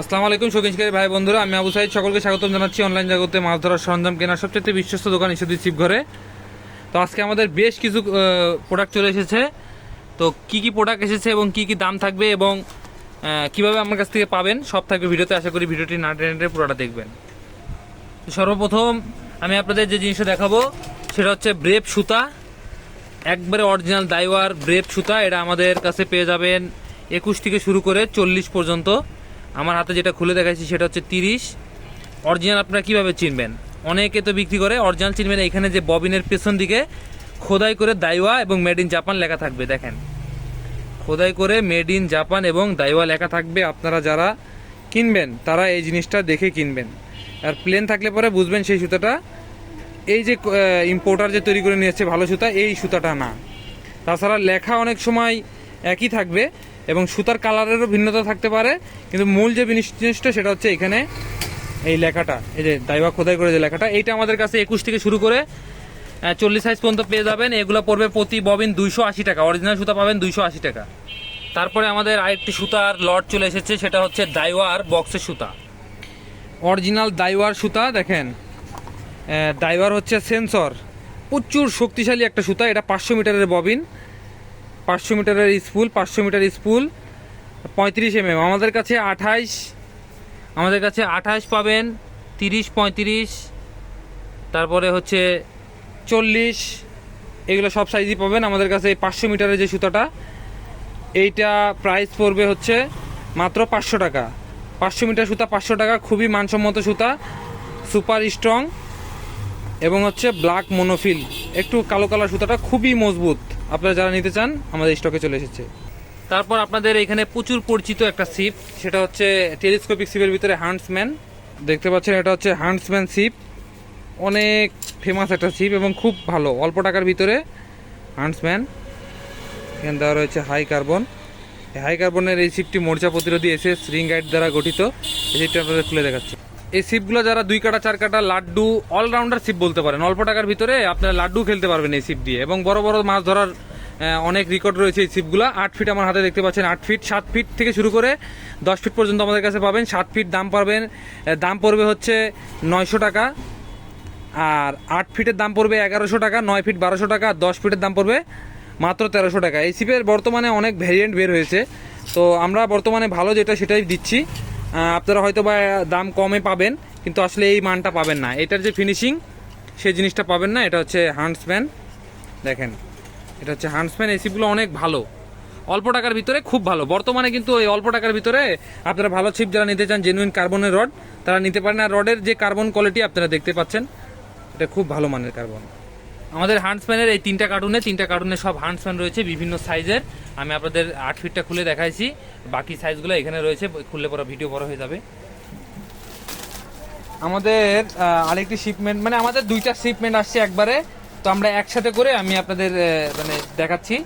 আসসালামু আলাইকুম শৌখিনশিকারী ভাই বন্ধুরা। আমি আবু সাইদ, সকলকে স্বাগতম জানাচ্ছি অনলাইন জগতে মাছ ধরার সরঞ্জাম কেনার সবচেয়ে বিশ্বস্ত দোকান ইস্যুদি চিপ ঘরে তো আজকে আমাদের বেশ কিছু প্রোডাক্ট চলে এসেছে। তো কি কি প্রোডাক্ট এসেছে এবং কি কি দাম থাকবে এবং কীভাবে আমার কাছ থেকে পাবেন, সব থাকবে ভিডিওতে। আশা করি ভিডিওটি না টেনে পুরোটা দেখবেন। সর্বপ্রথম আমি আপনাদের যে জিনিসটা দেখাবো, সেটা হচ্ছে ব্রেপ সুতা। একবারে অরিজিনাল দাইওয়ার ব্রেপ সুতা। এটা আমাদের কাছে পেয়ে যাবেন একুশ থেকে শুরু করে চল্লিশ পর্যন্ত। আমার হাতে যেটা খুলে দেখাচ্ছি সেটা হচ্ছে তিরিশ। অরিজিনাল আপনারা কীভাবে চিনবেন? অনেকে তো বিক্রি করে অরিজিনাল চিনবেন এখানে যে ববিনের পেছন দিকে খোদাই করে দাইওয়া এবং মেড ইন জাপান লেখা থাকবে, দেখেন। খোদাই করে মেড ইন জাপান এবং দাইওয়া লেখা থাকবে, আপনারা যারা কিনবেন, তারা এই জিনিসটা দেখে কিনবেন। আর প্লেন থাকলে পরে বুঝবেন সেই সুতাটা। এই যে ইম্পোর্টার যে তৈরি করে নিয়েছে ভালো সুতা, এই সুতাটা না। তাছাড়া লেখা অনেক সময় একই থাকবে এবং সুতার কালারেরও ভিন্নতা থাকতে পারে, কিন্তু মূল যে জিনিস- জিনিসটা সেটা হচ্ছে এখানে এই লেখাটা, এই যে দাইবা খোদাই করে যে লেখাটা, এইটা আমাদের কাছে একুশ থেকে শুরু করে চল্লিশ সাইজ পর্যন্ত পেয়ে যাবেন। এগুলো পড়বে প্রতি ববিন দুইশো আশি টাকা অরিজিনাল সুতা পাবেন দুইশো আশি টাকা। তারপরে আমাদের আরেকটি সুতার লট চলে এসেছে, সেটা হচ্ছে দাইওয়ার বক্সের সুতা। অরিজিনাল দাইওয়ার সুতা, দেখেন। ড্রাইভার হচ্ছে সেন্সর। প্রচুর শক্তিশালী একটা সুতা, এটা পাঁচশো মিটারের ববিন। পাঁচশো মিটারের স্পুল, পাঁচশো মিটার স্পুল, পঁয়ত্রিশ এম আমাদের কাছে আঠাইশ, আমাদের কাছে আঠাইশ পাবেন, তিরিশ, পঁয়ত্রিশ, তারপরে হচ্ছে চল্লিশ, এগুলো সব সাইজই পাবেন। আমাদের কাছে এই পাঁচশো মিটারের যে সুতাটা, এইটা প্রাইস পড়বে হচ্ছে মাত্র পাঁচশো টাকা। পাঁচশো মিটার সুতা পাঁচশো টাকা, খুবই মানসম্মত সুতা সুপার স্ট্রং এবং হচ্ছে ব্ল্যাক মনোফিল একটু কালো কালার সুতাটা খুবই মজবুত। আপনারা যারা নিতে চান, আমাদের স্টকে চলে এসেছে। তারপর আপনাদের এখানে প্রচুর পরিচিত একটা সিপ সেটা হচ্ছে টেলিস্কোপিক সিপের ভিতরে হান্টসম্যান দেখতে পাচ্ছেন, এটা হচ্ছে হান্টসম্যান সিপ অনেক ফেমাস একটা সিপ এবং খুব ভালো, অল্প টাকার ভিতরে হান্টসম্যান এখানে দেওয়া রয়েছে হাই কার্বন হাই কার্বনের এই সিপটি মোর্চা প্রতিরোধী এসএস রিং গাইড দ্বারা গঠিত। এই সিপটি আপনাদের খুলে দেখাচ্ছি। এই সিপগুলো যারা দুই কাটা, চার কাটা লাড্ডু অলরাউন্ডার সিপ বলতে পারেন। অল্প টাকার ভিতরে আপনারা লাড্ডু খেলতে পারবেন এই সিপ দিয়ে। এবং বড় বড় মাছ ধরার অনেক রেকর্ড রয়েছে এই সিপগুলো। আট ফিট আমার হাতে দেখতে পাচ্ছেন, আট ফিট সাত ফিট থেকে শুরু করে দশ ফিট পর্যন্ত আমাদের কাছে পাবেন। সাত ফিট দাম পাবেন দাম পড়বে হচ্ছে নয়শো টাকা। আর আট ফিটের দাম পড়বে এগারোশো টাকা, নয় ফিট বারোশো টাকা আর দশ ফিটের দাম পড়বে মাত্র তেরোশো টাকা। এই সিপের বর্তমানে অনেক ভ্যারিয়েন্ট বের হয়েছে। তো আমরা বর্তমানে ভালো যেটা সেটাই দিচ্ছি। আপনারা হয়তো বা দাম কমে পাবেন, কিন্তু আসলে এই মানটা পাবেন না। এটার যে ফিনিশিং সেই জিনিসটা পাবেন না। এটা হচ্ছে হান্ডসম্যান দেখেন, এটা হচ্ছে হান্ডসম্যান এই সিপগুলো অনেক ভালো। অল্প টাকার ভিতরে খুব ভালো। বর্তমানে কিন্তু এই অল্প টাকার ভিতরে আপনারা ভালো ছিপ যারা নিতে চান জেনুইন কার্বনের রড তারা নিতে পারেন। আর রডের যে কার্বন কোয়ালিটি আপনারা দেখতে পাচ্ছেন, এটা খুব ভালো মানের কার্বন আমাদের হান্ডসম্যানের এই তিনটা কার্টুনে তিনটা কার্টুনে সব হান্ডসম্যান রয়েছে, বিভিন্ন সাইজের আমি আপনাদের আট ফিটটা খুলে দেখাইছি। বাকি সাইজগুলো এখানে রয়েছে, খুললে পরে ভিডিও বড় হয়ে যাবে। আমাদের আরেকটি শিপমেন্ট মানে আমাদের দুইটা শিপমেন্ট আসছে একবারে। তো আমরা একসাথে করে আমি আপনাদের মানে দেখাচ্ছি।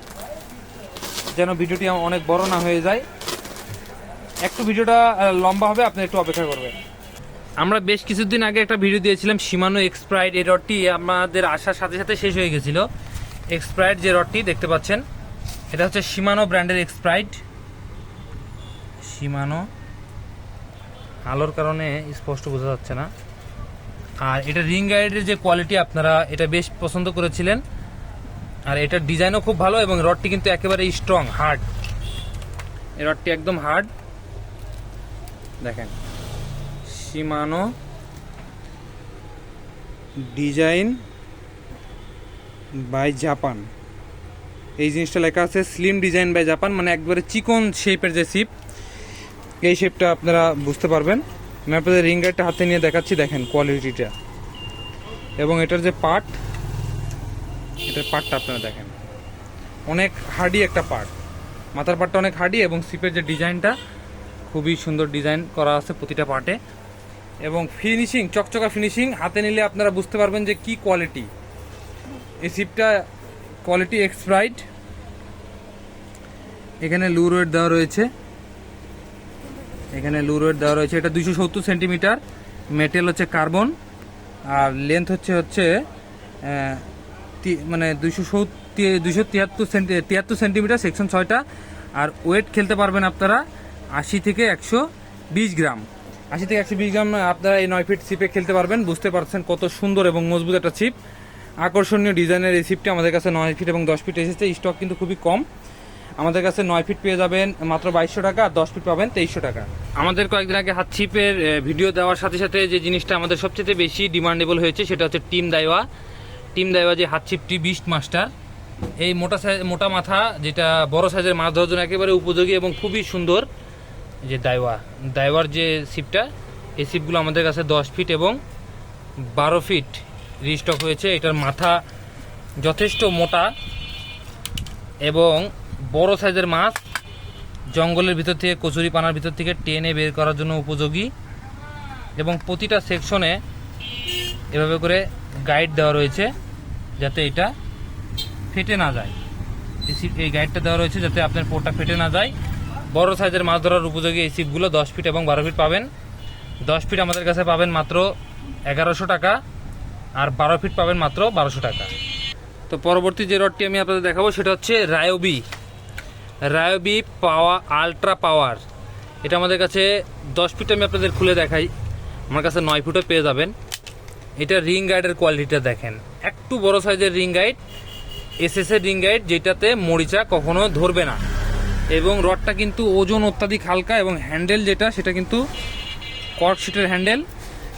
যেন ভিডিওটি অনেক বড় না হয়ে যায়। একটু ভিডিওটা লম্বা হবে, আপনি একটু অপেক্ষা করবেন। আমরা বেশ কিছুদিন আগে একটা ভিডিও দিয়েছিলাম সীমানো এক্সপ্রাইড এই রডটি আমাদের আসার সাথে সাথে শেষ হয়ে গেছিল। এক্সপ্রাইড যে রডটি দেখতে পাচ্ছেন, এটা হচ্ছে সীমানো ব্র্যান্ডের এক্সপ্রাইড সীমানো আলোর কারণে স্পষ্ট বোঝা যাচ্ছে না। আর এটা রিং গাইডের যে কোয়ালিটি আপনারা এটা বেশ পছন্দ করেছিলেন। আর এটার ডিজাইনও খুব ভালো এবং রডটি কিন্তু একেবারে স্ট্রং হার্ড এই রডটি একদম হার্ড দেখেন। Shimano design by Japan. এই জিনিসটা লেখা আছে স্লিম ডিজাইন বাই জাপান মানে একবারে চিকন শেপের যে শিপ এই শেপটা আপনারা বুঝতে পারবেন। আমি আপনাদের রিং হাতে নিয়ে দেখাচ্ছি, দেখেন কোয়ালিটিটা এবং এটার যে পার্ট এটার পার্টটা আপনারা দেখেন। অনেক হার্ডি একটা পার্ট মাথার পার্টটা অনেক হার্ডি এবং শিপের যে ডিজাইনটা খুবই সুন্দর ডিজাইন করা আছে প্রতিটা পার্টে এবং ফিনিশিং চকচকা ফিনিশিং হাতে নিলে আপনারা বুঝতে পারবেন যে কি কোয়ালিটি এই সিপটা কোয়ালিটি এক্সপ্রাইড এখানে লু ওয়েট দেওয়া রয়েছে। এখানে লু ওয়েট দেওয়া রয়েছে। এটা দুইশো সত্তর সেন্টিমিটার মেটেল হচ্ছে কার্বন আর লেন্থ হচ্ছে হচ্ছে মানে দুইশো সত্তর, দুইশো তিয়াত্তর সেন্টি তিয়াত্তর সেন্টিমিটার সেকশন ছয়টা। আর ওয়েট খেলতে পারবেন আপনারা আশি থেকে একশো বিশ গ্রাম। আশি থেকে একশো বিশ গ্রাম, আপনারা এই নয় ফিট ছিপে খেলতে পারবেন। বুঝতে পারছেন কত সুন্দর এবং মজবুত একটা ছিপ। আকর্ষণীয় ডিজাইনের এই ছিপটি আমাদের কাছে নয় ফিট এবং দশ ফিট এসেছে। স্টক কিন্তু খুবই কম। আমাদের কাছে নয় ফিট পেয়ে যাবেন মাত্র বাইশশো টাকা, আর দশ ফিট পাবেন তেইশশো টাকা। আমাদের কয়েকদিন আগে হাত ছিপের ভিডিও দেওয়ার সাথে সাথে যে জিনিসটা আমাদের সবচেয়ে বেশি ডিমান্ডেবল হয়েছে, সেটা হচ্ছে টিম দাইওয়া টিম দাইওয়া যে হাত ছিপটি বিস্ট মাস্টার। এই মোটা সাইজ মোটা মাথা, যেটা বড় সাইজের মাছ ধরার জন্য একেবারে উপযোগী এবং খুবই সুন্দর। যে দাইওয়া দাইওয়ার যে ছিপটা এই ছিপগুলো আমাদের কাছে দশ ফিট এবং বারো ফিট রিস্টক হয়েছে। এটার মাথা যথেষ্ট মোটা এবং বড় সাইজের মাছ। জঙ্গলের ভিতর থেকে, কচুরি পানার ভিতর থেকে টেনে বের করার জন্য উপযোগী। এবং প্রতিটা সেকশনে এভাবে করে গাইড দেওয়া রয়েছে যাতে এটা ফেটে না যায়। এই গাইডটা দেওয়া রয়েছে যাতে আপনার পোটটা ফেটে না যায়। বড় সাইজের মাছ ধরার উপযোগী এই সিপগুলো দশ ফিট এবং বারো ফিট পাবেন। দশ ফিট আমাদের কাছে পাবেন মাত্র এগারোশো টাকা আর বারো ফিট পাবেন মাত্র বারোশো টাকা। তো পরবর্তী যে রডটি আমি আপনাদের দেখাবো, সেটা হচ্ছে রায়োবি রায়োবি পাওয়া আলট্রা পাওয়ার। এটা আমাদের কাছে দশ ফিট আমি আপনাদের খুলে দেখাই। আমার কাছে নয় ফুটও পেয়ে যাবেন। এটা রিং গাইডের কোয়ালিটিটা দেখেন। একটু বড় সাইজের রিং গাইড এসএস এর রিং গাইড, যেটাতে মরিচা কখনো ধরবে না। এবং রডটা কিন্তু ওজন অত্যাধিক হালকা এবং হ্যান্ডেল যেটা, সেটা কিন্তু কর্ক শিটের হ্যান্ডেল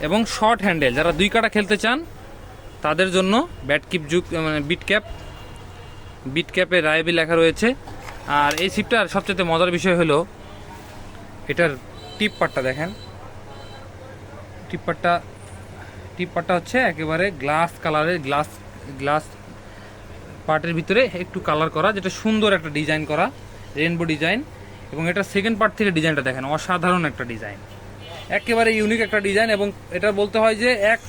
এবং শর্ট হ্যান্ডেল। যারা দুই কাটা খেলতে চান, তাদের জন্য ব্যাট কিপ যুগ মানে বিট ক্যাপ, বিট ক্যাপে রায়বি লেখা রয়েছে। আর এই সিপটার সবচেয়ে মজার বিষয় হলো, এটার টিপ পাটটা দেখেন। টিপ পাটটা টিপ পাটটা হচ্ছে একেবারে গ্লাস কালারের, গ্লাস গ্লাস পার্টের ভিতরে একটু কালার করা, যেটা সুন্দর একটা ডিজাইন করা। রেনবো ডিজাইন এবং এটা সেকেন্ড পার্ট থেকে ডিজাইনটা দেখেন, অসাধারণ একটা ডিজাইন। একেবারে ইউনিক একটা ডিজাইন এবং এটা বলতে হয় যে এক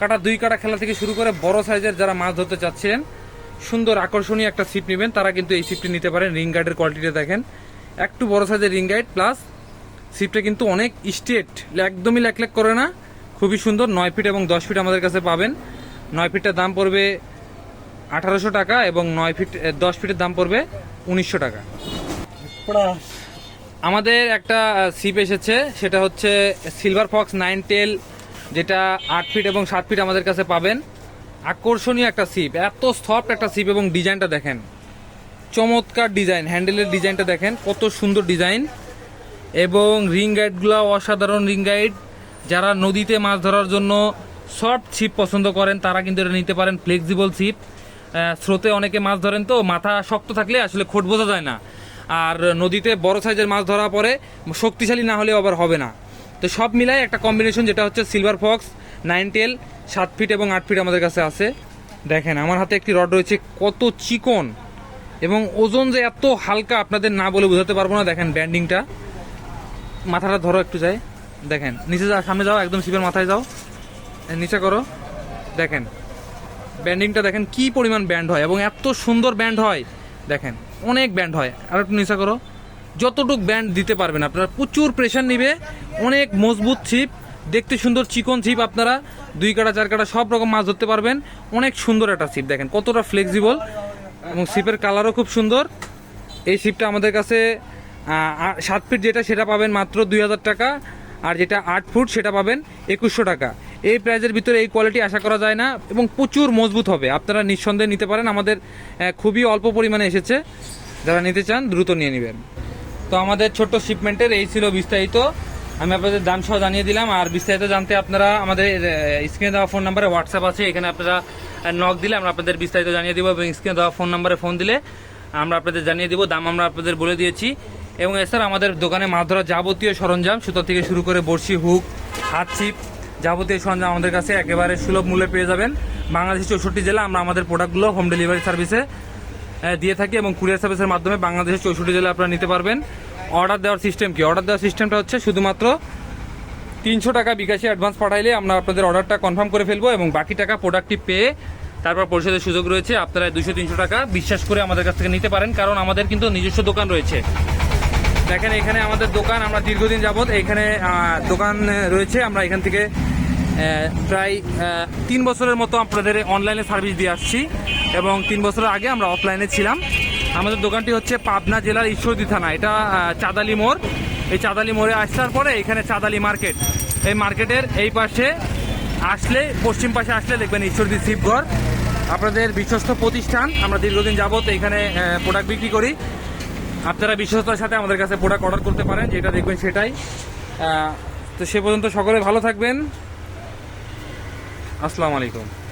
কাটা, দুই কাটা খেলা থেকে শুরু করে বড় সাইজের যারা মাছ ধরতে চাচ্ছিলেন সুন্দর আকর্ষণীয় একটা সিপ নেবেন, তারা কিন্তু এই সিপটি নিতে পারেন। রিং গাইডের কোয়ালিটিটা দেখেন। একটু বড় সাইজের রিং গাইড প্লাস সিপটা কিন্তু অনেক স্ট্রেট একদমই ল্যাক ল্যাক করে না। খুবই সুন্দর, নয় ফিট এবং দশ ফিট আমাদের কাছে পাবেন। নয় ফিটটার দাম পড়বে আঠারোশো টাকা এবং নয় ফিট দশ ফিটের দাম পড়বে উনিশশো টাকা। আমাদের একটা সিপ এসেছে সেটা হচ্ছে সিলভার ফক্স নাইন টেল যেটা আট ফিট এবং সাত ফিট আমাদের কাছে পাবেন। আকর্ষণীয় একটা সিপ এত সফট একটা সিপ এবং ডিজাইনটা দেখেন। চমৎকার ডিজাইন হ্যান্ডেলের ডিজাইনটা দেখেন কত সুন্দর ডিজাইন। এবং রিং গাইডগুলো অসাধারণ রিং গাইড যারা নদীতে মাছ ধরার জন্য সফট ছিপ পছন্দ করেন তারা কিন্তু এটা নিতে পারেন ফ্লেক্সিবল ছিপ স্রোতে অনেকে মাছ ধরেন তো, মাথা শক্ত থাকলে আসলে খোট বোঝা যায় না। আর নদীতে বড় সাইজের মাছ ধরা পরে শক্তিশালী না হলে আবার হবে না। তো সব মিলাই একটা কম্বিনেশন যেটা হচ্ছে সিলভার ফক্স নাইন টেল সাত ফিট এবং আট ফিট আমাদের কাছে আছে। দেখেন, আমার হাতে একটি রড রয়েছে, কত চিকন। এবং ওজন যে এত হালকা, আপনাদের না বলে বোঝাতে পারব না। দেখেন ব্যান্ডিংটা মাথাটা ধরো একটু যায় দেখেন, নিচে যাও সামনে যাও, একদম শিপের মাথায় যাও। নিচে করো। দেখেন ব্যান্ডিংটা দেখেন কি পরিমাণ ব্যান্ড হয় এবং এত সুন্দর ব্যান্ড হয়। দেখেন, অনেক ব্যান্ড হয়। আর একটু নিচে করো। যতটুক ব্যান্ড দিতে পারবেন আপনারা, প্রচুর প্রেশার নিবে, অনেক মজবুত ছিপ, দেখতে সুন্দর চিকন ছিপ আপনারা, দুই কাটা, চার কাটা, সব রকম মাছ ধরতে পারবেন। অনেক সুন্দর একটা ছিপ, দেখেন, কতটা ফ্লেক্সিবল এবং ছিপের কালারও খুব সুন্দর। এই ছিপটা আমাদের কাছে সাত ফিট যেটা, সেটা পাবেন মাত্র দুই হাজার টাকা। আর যেটা আট ফুট সেটা পাবেন একুশশো টাকা। এই প্রাইজের ভিতরে এই কোয়ালিটি আশা করা যায় না এবং প্রচুর মজবুত হবে। আপনারা নিঃসন্দেহে নিতে পারেন। আমাদের খুবই অল্প পরিমাণে এসেছে। যারা নিতে চান, দ্রুত নিয়ে নেবেন। তো আমাদের ছোট্ট শিপমেন্টের এই ছিল বিস্তারিত। আমি আপনাদের দাম সহ জানিয়ে দিলাম। আর বিস্তারিত জানতে আপনারা আমাদের স্ক্রিনে দেওয়া ফোন নাম্বারে হোয়াটসঅ্যাপ আছে। এখানে আপনারা নক দিলে আমরা আপনাদের বিস্তারিত জানিয়ে দিব এবং স্ক্রিনে দেওয়া ফোন নাম্বারে ফোন দিলে আমরা আপনাদের জানিয়ে দিব। দাম আমরা আপনাদের বলে দিয়েছি। এবং এছাড়া আমাদের দোকানে মাছ ধরার যাবতীয় সরঞ্জাম, সুতো থেকে শুরু করে বড়শি, হুক, হাত ছিপ যাবতীয় সরঞ্জাম আমাদের কাছে একেবারে সুলভ মূল্যে পেয়ে যাবেন। বাংলাদেশের চৌষট্টি জেলা আমরা আমাদের প্রোডাক্টগুলো হোম ডেলিভারি সার্ভিসে দিয়ে থাকি এবং কুরিয়ার সার্ভিসের মাধ্যমে বাংলাদেশের চৌষট্টি জেলা আপনারা নিতে পারবেন। অর্ডার দেওয়ার সিস্টেম কি? অর্ডার দেওয়ার সিস্টেমটা হচ্ছে শুধুমাত্র তিনশো টাকা বিকাশে অ্যাডভান্স পাঠাইলে আমরা আপনাদের অর্ডারটা কনফার্ম করে ফেলব এবং বাকি টাকা প্রোডাক্টটি পেয়ে তারপর পরিশোধের সুযোগ রয়েছে, আপনারা দুশো তিনশো টাকা বিশ্বাস করে আমাদের কাছ থেকে নিতে পারেন, কারণ আমাদের কিন্তু নিজস্ব দোকান রয়েছে। দেখেন, এখানে আমাদের দোকান, আমরা দীর্ঘদিন যাবত এখানে দোকান রয়েছে, আমরা এখান থেকে প্রায় তিন বছরের মতো আপনাদের অনলাইনে সার্ভিস দিয়ে আসছি এবং তিন বছর আগে আমরা অফলাইনে ছিলাম। আমাদের দোকানটি হচ্ছে পাবনা জেলার ঈশ্বরদী থানা, এটা চাঁদালি মোড়। এই চাঁদালি মোড়ে আসার পরে এখানে চাঁদালি মার্কেট। এই মার্কেটের এই পাশে আসলে, পশ্চিম পাশে আসলে দেখবেন ঈশ্বরদী শিবঘর আপনাদের বিশ্বস্ত প্রতিষ্ঠান, আমরা দীর্ঘদিন যাবত এখানে প্রোডাক্ট বিক্রি করি। আপনারা বিশ্বস্ততার সাথে আমাদের কাছে প্রোডাক্ট অর্ডার করতে পারেন, যেটা দেখবেন সেটাই। তো সে পর্যন্ত সকলে ভালো থাকবেন। আসসালামু আলাইকুম।